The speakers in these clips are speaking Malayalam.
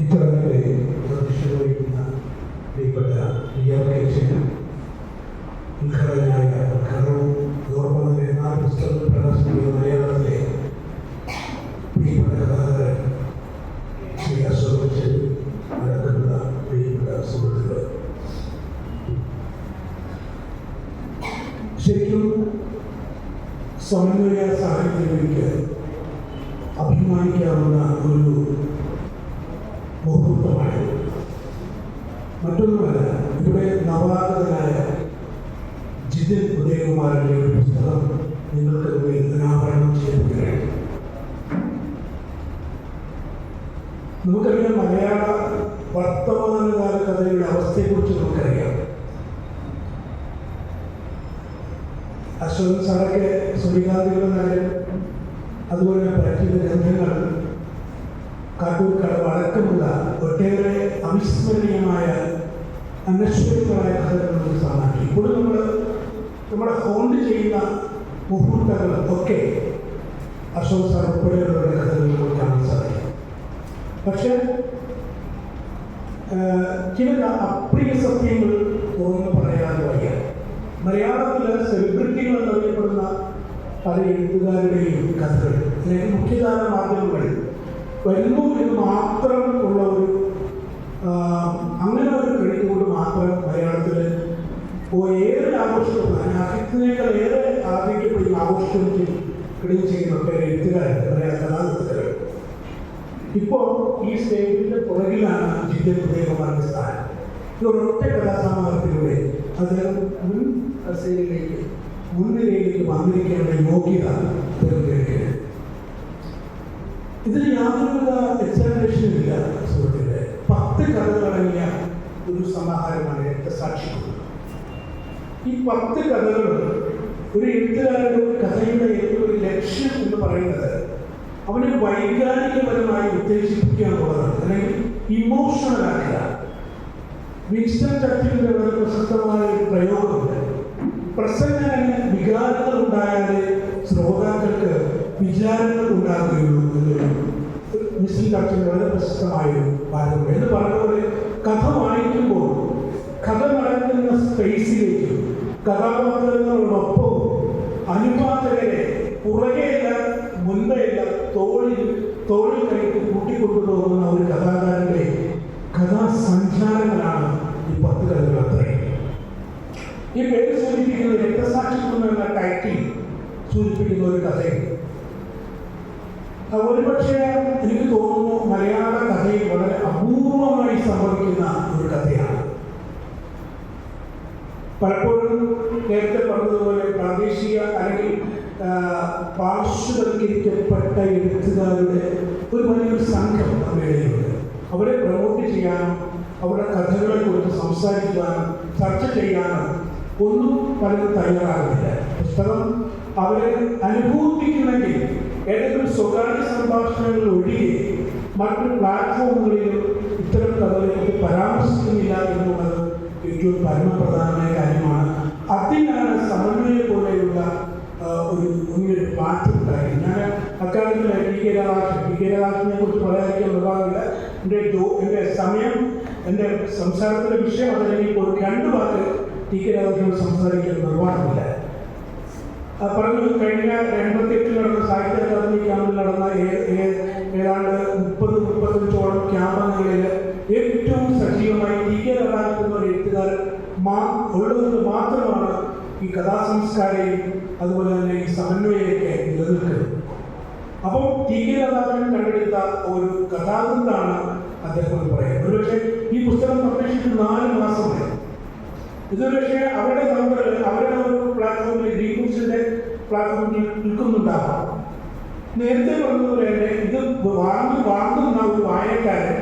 ഇത്തരത്തിലെ പ്രതിഷ്ഠ വഹിക്കുന്ന പ്രിയപ്പെട്ട വിദ്യാഭ്യാസം ഉദ്ഘാടകനായ ഉദ്ഘാടനവും അതോടൊപ്പം തന്നെ നാല് പുസ്തകങ്ങൾ പ്രകാശിപ്പിക്കുന്ന മലയാളത്തിലെ പ്രിയപ്പെട്ട കഥാകാരൻ ശ്രീ അശോക് ചെരു അടക്കമുള്ള പ്രിയപ്പെട്ട സുഹൃത്തുക്കൾ ശരിക്കും സമന്വയ സാഹിത്യത്തിലേക്ക് അഭിമാനിക്കാവുന്ന ഒരു മുഹൂർത്തമാണ് മറ്റൊന്നുമല്ല ഇവിടെ നവാഗതനായ ജിതിൻ ഉദയകുമാരന്റെ ഒരു പുസ്തകം നിങ്ങൾക്ക് മുമ്പിൽ അനാവരണം ചെയ്യപ്പെടുകയാണ് നമുക്കറിയാം മലയാള വർത്തമാനകാല കഥയുടെ അവസ്ഥയെക്കുറിച്ച് നമുക്കറിയാം. അശ്വൻ സാറൊക്കെ സൂര്യകാന്തികളുടെ നഗരം അതുപോലെ പരത്തിയ ഗ്രന്ഥങ്ങൾ കാട്ടൂർ കടവ് അടക്കമുള്ള ഒട്ടേറെ അവിസ്മരണീയമായ അനശ്വരമായ കഥകളുടെ സമ്മാനിക്കും ഇപ്പോഴും നമ്മൾ നമ്മുടെ ഹോണ്ട് ചെയ്യുന്ന മുഹൂർത്തങ്ങൾ ഒക്കെ അശോക് സാർ ഉൾപ്പെടെയുള്ളവരുടെ കഥകളിൽ നമുക്ക് കാണാൻ സാധിക്കും. പക്ഷേ ചില അപ്രിയ സത്യങ്ങൾ തുറന്നു പറയാതെ വയ്യ. മലയാളത്തിലെ സെലിബ്രിറ്റികൾ എന്നറിയപ്പെടുന്ന പല എഴുത്തുകാരുടെയും കഥകൾ അല്ലെങ്കിൽ മുഖ്യധാര മാധ്യമങ്ങൾ വരുന്നു എന്ന് മാത്രം ഉള്ള ഒരു അങ്ങനെ ഒരു ക്രെഡിറ്റ് കൊണ്ട് മാത്രം മലയാളത്തിൽ ഏറെ ആഘോഷവും അഹിത്തിനേക്കാൾ ഏറെ ആഗ്രഹിക്കപ്പെടുന്ന ആഘോഷം ക്രെഡിറ്റ് ചെയ്യുന്ന ഒട്ടേറെ എഴുത്തുകാരുണ്ട് മലയാള കഥാകൃത്തുകൾ ഇപ്പോൾ ഈ സ്റ്റേജിന്റെ പുറകിലാണ് ജിന്റെ ഉദയകുമാറിന്റെ സ്ഥാനം. ഈ ഒരൊറ്റ കഥാസമാഹത്തിലൂടെ അദ്ദേഹം മുൻ കസേരയിലേക്ക് മുൻനിരയിലേക്ക് വന്നിരിക്കേണ്ട യോഗ്യത തെരഞ്ഞെടുക്കുന്നത് ഇതിൽ യാതൊരുവിധ എക്സാമിനേഷനും ഇല്ല. സുഹൃത്തുക്കളെ പത്ത് കഥകളടങ്ങിയ ഒരു സമാഹാരമാണ് രക്തസാക്ഷികൾ ഈ പത്ത് കഥകളും ഒരു എഴുത്തുകാരുടെ ഒരു കഥയുടെ ഒരു ലക്ഷ്യം എന്ന് പറയുന്നത് അവനെ വൈകാരികപരമായി ഉത്തേജിപ്പിക്കുക എന്നുള്ളതാണ് അല്ലെങ്കിൽ ഇമോഷണൽ ആക്കുക. വിൻസ്റ്റൺ ചർച്ചിലിന്റെ വളരെ പ്രശസ്തമായ ഒരു പ്രയോഗമുണ്ട്. പ്രസംഗത്തിന് വികാരങ്ങൾ ഉണ്ടായാലേ ശ്രോതാക്കൾക്ക് വിചാരങ്ങൾ ഉണ്ടാകുകയുള്ളൂ എന്നൊരു ചർച്ചിൽ വളരെ പ്രശസ്തമായിരുന്നു വാചകം. എന്ന് പറഞ്ഞ പോലെ കഥ വായിക്കുമ്പോൾ കഥ നടക്കുന്ന സ്പേസിലേക്ക് കഥാപാത്രങ്ങളോടൊപ്പം അനുപാതകരെ പുറകെയല്ല മുൻപെയല്ല തോളിൽ തോളിൽ കൈക്ക് കൂട്ടിക്കൊണ്ടുപോകുന്ന ഒരു കഥാകാരന്റെ കഥാസഞ്ചാരങ്ങളാണ് ഈ പത്ത് കഥകൾ അത്രയും. ഈ പേര് സൂചിപ്പിക്കുന്ന രക്തസാക്ഷിത്വം എന്ന ടൈറ്റിൽ സൂചിപ്പിക്കുന്ന ഒരു കഥയും ഒരുപക്ഷെ എനിക്ക് തോന്നുന്നു മലയാള കഥയിൽ വളരെ അപൂർവമായി സംഭവിക്കുന്ന ഒരു കഥയാണ്. പലപ്പോഴും നേരത്തെ പറഞ്ഞതുപോലെ പ്രാദേശിക അല്ലെങ്കിൽ പാർശ്വവൽക്കരിക്കപ്പെട്ട എഴുത്തുകാരുടെ ഒരു വലിയൊരു സംഘം നമ്മളിടയിലുണ്ട് അവരെ പ്രമോട്ട് ചെയ്യാനും അവരുടെ കഥകളെ കുറിച്ച് സംസാരിക്കാനും ചർച്ച ചെയ്യാനും ഒന്നും പലരും തയ്യാറാകുന്നില്ല. പുസ്തകം അവരെ അനുഭൂതിക്കുന്നെങ്കിൽ ഏതെങ്കിലും സ്വകാര്യ സംഭാഷണങ്ങൾ ഒഴികെ മറ്റു പ്ലാറ്റ്ഫോമുകളിലും ഇത്തരം കഥകളെക്കുറിച്ച് പരാമർശിക്കുന്നില്ല എന്നുള്ളത് ഏറ്റവും പരമപ്രധാനമായ കാര്യമാണ്. അതിനാണ് സമന്വയം പോലെയുള്ള ഒരു മുന്നിൽ മാറ്റം ഉണ്ടായത്. ഞാൻ അക്കാലത്തിൽ P K Radhakrishnan P K രാധാകൃഷ്ണനെ കുറിച്ച് പറയാതിരിക്കാൻ ഒരുപാടില്ല എന്റെ എന്റെ സമയം എന്റെ സംസാരത്തിന്റെ വിഷയം അതല്ലെങ്കിൽ ഒരു രണ്ട് വാക്ക് ടി കെ രാധാകൃഷ്ണൻ സംസാരിക്കാൻ നിർവാഹമില്ല ആ പറഞ്ഞു കഴിഞ്ഞ എൺപത്തിയെട്ടിൽ നടന്ന സാഹിത്യ അക്കാദമി ക്യാമ്പിൽ നടന്ന ഏതാണ്ട് മുപ്പത് മുപ്പത്തഞ്ചോളം ക്യാമ്പുകളിൽ ഏറ്റവും സജീവമായി എന്ന ഒരു എഴുത്തുകാരൻ മാ ഉള്ളതുകൊണ്ട് മാത്രമാണ് ഈ കഥാസംസ്കാരയും അതുപോലെ തന്നെ ഈ സമന്വയമൊക്കെ നിലനിൽക്കുന്നത്. അപ്പം രാധാകൃഷ്ണൻ കണ്ടെടുത്ത ഒരു കഥാകൃത്താണ് അദ്ദേഹം പറയുന്നത്. ഒരുപക്ഷെ ഈ പുസ്തകം പബ്ലിഷിട്ട് നാല് മാസമായി പക്ഷേ അവരുടെ നമ്പർ അവരുടെ ഒരു പ്ലാറ്റ്ഫോമിൽ ഗ്രീൻ പ്ലാറ്റ്ഫോമിൽ നിൽക്കുന്നുണ്ടാകും നേരത്തെ പറഞ്ഞതുപോലെ തന്നെ ഇത് വാങ്ങി വാങ്ങുന്ന ഒരു വായനക്കാരൻ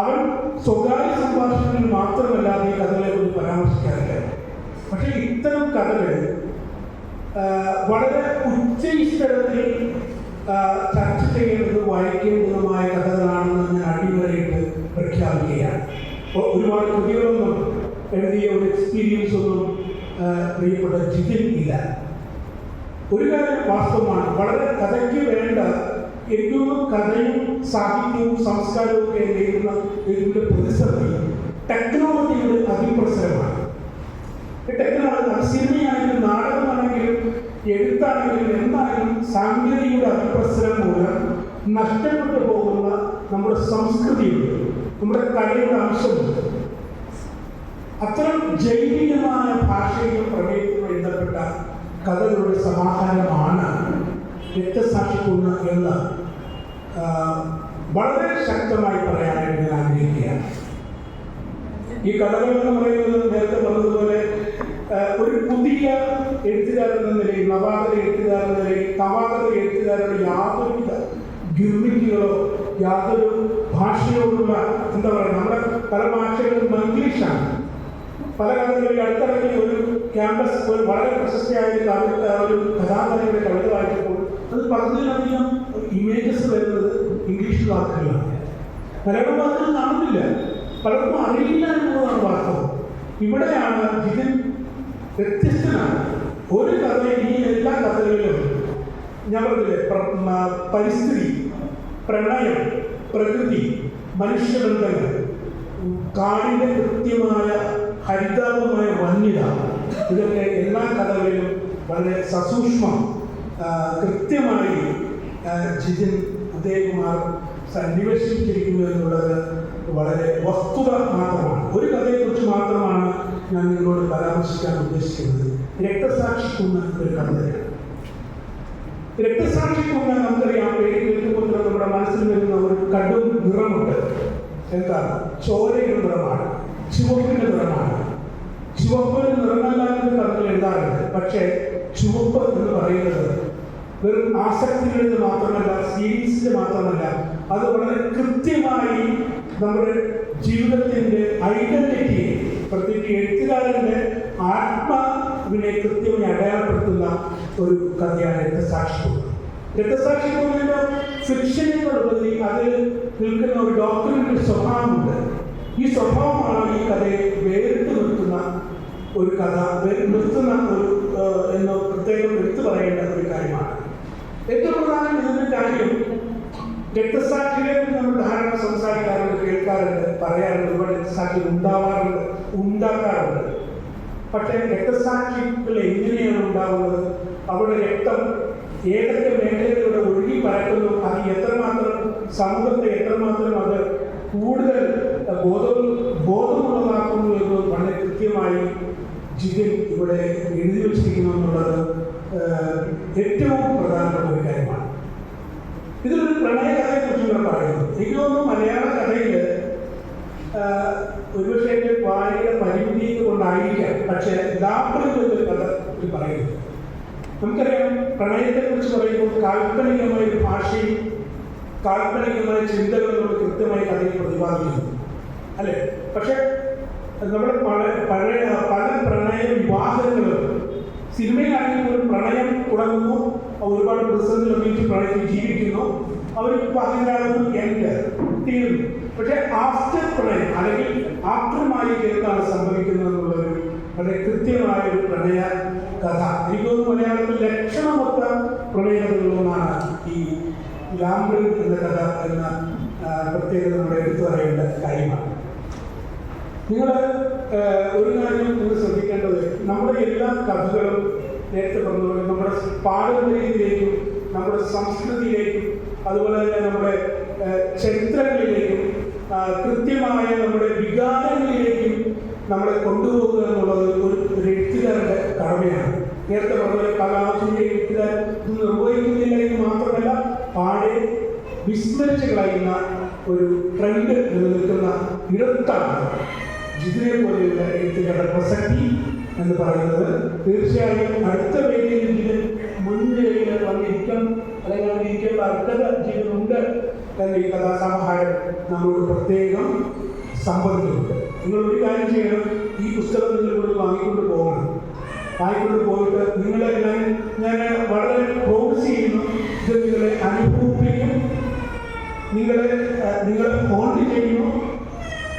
അവൻ സ്വകാര്യ സംഭാഷണങ്ങളിൽ മാത്രമല്ലാതെ ഈ കഥകളെ കുറിച്ച് പരാമർശിക്കാറില്ല. പക്ഷെ ഇത്തരം കഥകൾ വളരെ ഉച്ചസ്ഥലത്തിൽ ചർച്ച ചെയ്യേണ്ടതും വായിക്കേണ്ടതുമായ കഥകളാണെന്ന് ഞാൻ അടിവരയിട്ട് പ്രഖ്യാപിക്കുകയാണ്. ഒരുപാട് കൃതികളൊന്നും എഴുതിയ ഒരു എക്സ്പീരിയൻസ് ഒന്നും പ്രിയപ്പെട്ട ജിതിൻ ഇല്ല. ഒരു കാര്യം വാസ്തവമാണ്. വളരെ കഥയ്ക്ക് വേണ്ട എന്തോ കഥയും സാഹിത്യവും സംസ്കാരവും ഒക്കെ നേരിടുന്ന ഇതിന്റെ പ്രതിസന്ധി ടെക്നോളജിയുടെ അതിപ്രസരമാണ്. ടെക്നോളജി സിനിമയാണെങ്കിലും നാടകമാണെങ്കിലും എഴുത്താണെങ്കിലും എന്തായാലും സാങ്കേതികയുടെ അതിപ്രസരം മൂലം നഷ്ടപ്പെട്ടു പോകുന്ന നമ്മുടെ സംസ്കൃതിയുണ്ട്. നമ്മുടെ കലയുടെ അംശമുണ്ട്. അത്തരം ജൈവികമായ ഭാഷയിലും പ്രമേയത്തിലും എഴുതപ്പെട്ട കഥകളുടെ സമാഹാരമാണ് രക്തസാക്ഷിക്കുന്ന എന്ന് വളരെ ശക്തമായി പറയാനായിട്ട് ഞാൻ ആഗ്രഹിക്കുകയാണ്. ഈ കഥകൾ എന്ന് പറയുന്നത് നേരത്തെ പറഞ്ഞതുപോലെ ഒരു പുതിയ എഴുത്തുകാരൻ എന്ന നിലയിൽ നവാഗത എഴുത്തുകാരൻ എന്ന നിലയിൽ നവാഗത എഴുത്തുകാരുടെ യാതൊരുവിധ ഗിർമിക്കുകളോ യാതൊരു ഭാഷയോടുള്ള എന്താ പറയുക നമ്മുടെ പല ഭാഷകളും മംഗ്ലീഷാണ് പല കാലങ്ങളിൽ അടുത്തിറങ്ങി ഒരു ക്യാമ്പസ് ഒരു വളരെ പ്രശസ്തിയായ ഒരു കഥാകാരിയുടെ കവിത വായിച്ചപ്പോൾ അത് പകുതിയിലധികം ഇമേജസ് വരുന്നത് ഇംഗ്ലീഷ് വാക്കുകളാണ്. മലയാളം വാക്കുകൾ കാണുന്നില്ല. പലർക്കും അറിയില്ല എന്നുള്ളതാണ് വാസ്തവം. ഇവിടെയാണ് ജിതിൻ വ്യത്യസ്തനാണ്. ഒരു കഥയിൽ ഈ എല്ലാ കഥകളിലും ഞാൻ പറഞ്ഞില്ലേ പരിസ്ഥിതി പ്രണയം പ്രകൃതി മനുഷ്യബന്ധങ്ങൾ കാടിന്റെ കൃത്യമായ ഹരിതാപമായ വന്യത ഇതൊക്കെ എല്ലാ കഥകളിലും വളരെ സസൂക്ഷ്മം കൃത്യമായി ജിതിൻ ഉദയകുമാർ സന്നിവേശിച്ചിരിക്കുന്നു എന്നുള്ളത് വളരെ വസ്തുത മാത്രമാണ്. ഒരു കഥയെക്കുറിച്ച് മാത്രമാണ് ഞാൻ നിങ്ങളോട് പരാമർശിക്കാൻ ഉദ്ദേശിക്കുന്നത്. രക്തസാക്ഷിക്കുന്ന ഒരു കഥയാണ് രക്തസാക്ഷിക്കുന്ന നമുക്കറിയാം പേര് കേൾക്കുമ്പോൾ നമ്മുടെ മനസ്സിൽ വരുന്ന ഒരു കടും നിറമുണ്ട്. എന്താണ്? ചോരയുടെ നിറമാണ്. ചുവപ്പിന്റെ നിറമാണ്. ചുവപ്പ് നിറമല്ലാത്ത കഥകൾ എഴുതാറുണ്ട് പക്ഷേ ചുവപ്പ് എന്ന് പറയുന്നത് വെറും ആസക്തികളിൽ മാത്രമല്ല സീരീസിൽ മാത്രമല്ല അത് വളരെ കൃത്യമായി നമ്മുടെ ജീവിതത്തിന്റെ ഐഡന്റിറ്റിയെ പ്രത്യേകിച്ച് എഴുത്തുകാരന്റെ ആത്മാവിനെ കൃത്യമായി അടയാളപ്പെടുത്തുന്ന ഒരു കഥയാണ് രക്തസാക്ഷിത്വം ഫിക്ഷൻ എന്നുള്ളത് അതിൽ നിൽക്കുന്ന ഒരു ഡോക്യുമെന്ററി സ്വഭാവമുണ്ട്. ഈ സ്വഭാവമാണ് ഈ കഥയെ വേറിട്ട് നിർത്തുന്ന ഒരു കഥ നിർത്തുന്ന ഒരു എന്ന് പ്രത്യേകം എടുത്തു പറയേണ്ട ഒരു കാര്യമാണ്. ഏറ്റവും പ്രധാനം ഇതിന്റെ കാര്യം രക്തസാക്ഷികളെ നമ്മൾ ധാരാളം സംസാരിക്കാറുണ്ട് കേൾക്കാറുണ്ട് പറയാറുണ്ട് ഒരുപാട് രക്തസാക്ഷികൾ ഉണ്ടാവാറുണ്ട് ഉണ്ടാക്കാറുണ്ട്. പക്ഷേ രക്തസാക്ഷികൾ എങ്ങനെയാണ് ഉണ്ടാവുന്നത്? അവരുടെ രക്തം ഏതൊക്കെ മേഖലകളിലൂടെ ഒഴുകി പരക്കുന്നു അത് എത്രമാത്രം സമൂഹത്തെ എത്രമാത്രം അത് കൂടുതൽ ബോധം ബോധമുള്ളതാക്കുന്നു എന്ന് വളരെ കൃത്യമായി ജിതിൻ ഇവിടെ എഴുതി വച്ചിരിക്കുന്നു എന്നുള്ളത് ഏറ്റവും പ്രധാനപ്പെട്ട ഒരു കാര്യമാണ്. ഇതിലൊരു പ്രണയകഥയെ കുറിച്ച് ഞാൻ പറയുന്നു എനിക്ക് തോന്നുന്നു മലയാള കഥയിൽ ഒരുപക്ഷെ എന്റെ വായന പരിമിതി കൊണ്ടായിരിക്കാം പക്ഷേ ലാഭത്തിൽ ഒരു കഥ ഇത് പറയുന്നു നമുക്കറിയാം പ്രണയത്തെക്കുറിച്ച് പറയുമ്പോൾ കാൽപ്പനികമായ ഒരു ഭാഷയും കാൽപ്പനികമായ ചിന്തകളും നമ്മൾ കൃത്യമായി കഥയിൽ പ്രതിപാദിക്കുന്നു. അല്ലേ? പക്ഷെ നമ്മുടെ പഴയ പല പ്രണയ വിവാഹങ്ങളും. സിനിമയിലാണെങ്കിൽ പോലും പ്രണയം തുടങ്ങുന്നു ഒരുപാട് പ്രതിസന്ധി ലഭിച്ച് പ്രണയത്തിൽ ജീവിക്കുന്നു. അവർ വിവാഹിതരാകുന്നു എൻഡ് തീരുന്നു പക്ഷെ ആഫ്റ്റർ പ്രണയം അല്ലെങ്കിൽ ആഫ്റ്റർ മാരിക്ക് എന്താണ് സംഭവിക്കുന്നത് എന്നുള്ളൊരു വളരെ കൃത്യമായ ഒരു പ്രണയ കഥ. എനിക്ക് തോന്നുന്നു മലയാളത്തിൽ ലക്ഷണമൊത്ത പ്രണയകഥകളൊന്നാണ് ഈ ലാംബ്രിൻ എന്ന കഥ എന്ന പ്രത്യേകത നമ്മുടെ എടുത്തു പറയേണ്ട കാര്യമാണ്. നിങ്ങൾ ഒരു കാര്യം നിങ്ങൾ ശ്രദ്ധിക്കേണ്ടത്. നമ്മുടെ എല്ലാ കഥകളും നേരത്തെ പറഞ്ഞതുപോലെ നമ്മുടെ പാരമ്പര്യത്തിലേക്കും നമ്മുടെ സംസ്കൃതിയിലേക്കും അതുപോലെ തന്നെ നമ്മുടെ ചരിത്രങ്ങളിലേക്കും കൃത്യമായ നമ്മുടെ വികാരങ്ങളിലേക്കും നമ്മളെ കൊണ്ടുപോകുക എന്നുള്ളത് ഒരു എഴുത്തുകാരുടെ കടമയാണ്. നേരത്തെ പറഞ്ഞ കലാശിന്റെ എഴുത്തുകാർ ഇത് നിർവഹിക്കുന്നില്ല എന്ന് മാത്രമല്ല പാടെ വിസ്മരിച്ച് കളയുന്ന ഒരു ട്രെൻഡ് നിലനിൽക്കുന്ന ഇടത്താണ്. ജിതിനെ പോലെയുള്ള എഴുത്തുകാരുടെ പ്രസക്തി എന്ന് പറയുന്നത് തീർച്ചയായും അടുത്ത വേദിയിലെങ്കിലും മുൻനിരയിൽ വന്നിരിക്കാൻ അല്ലെങ്കിൽ വന്നിരിക്കേണ്ട അടുത്ത ജീവനുണ്ട് തന്നെ ഈ കഥാസമാഹാരം നമ്മളോട് പ്രത്യേകം സംബന്ധിക്കുന്നുണ്ട്. നിങ്ങൾ ഒരു കാര്യം ചെയ്യണം. ഈ പുസ്തകം നിങ്ങൾ ഇവിടെ വാങ്ങിക്കൊണ്ട് പോകണം. വാങ്ങിക്കൊണ്ട് പോയിട്ട് നിങ്ങളെ ഞാൻ ഞാൻ വളരെ പ്രോമിസ് ചെയ്യുന്നു ഇത് നിങ്ങളെ അനുഭവിപ്പിക്കും. നിങ്ങളെ നിങ്ങളെ ഹോണ്ട് ചെയ്യുന്നു.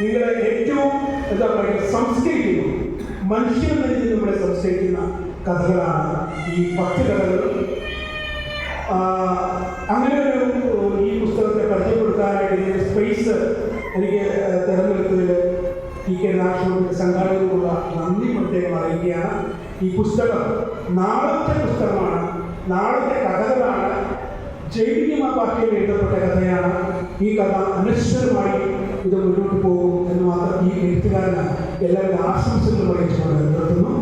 നിങ്ങളെ ഏറ്റവും എന്താ പറയുക സംസ്കരിക്കുന്നു. മനുഷ്യൻ നിന്ന് നമ്മളെ സംസ്കരിക്കുന്ന കഥകളാണ് ഈ പത്ത് കഥകൾ അങ്ങനെ ഒരു ഈ പുസ്തകത്തെ പരിചയപ്പെടുത്താനായിട്ട് സ്പേസ് എനിക്ക് തിരഞ്ഞെടുത്തതിൽ ടി കെ നാഷണലിന്റെ സംഘാടകർക്കുള്ള നന്ദി പ്രത്യേകം അറിയിക്കുകയാണ്. ഈ പുസ്തകം നാളത്തെ പുസ്തകമാണ്. നാളത്തെ കഥകളാണ്. ജൈവിക പാർട്ടിയിൽ എഴുതപ്പെട്ട കഥയാണ്. ഈ കഥ അനശ്വരമായി ഇത് മുന്നോട്ട് പോകും എന്ന് മാത്രം ഈ എഴുത്തുകാരന് എല്ലാവരും ആശംസകൾ അറിയിച്ചുകൊണ്ട് നിർത്തുന്നു.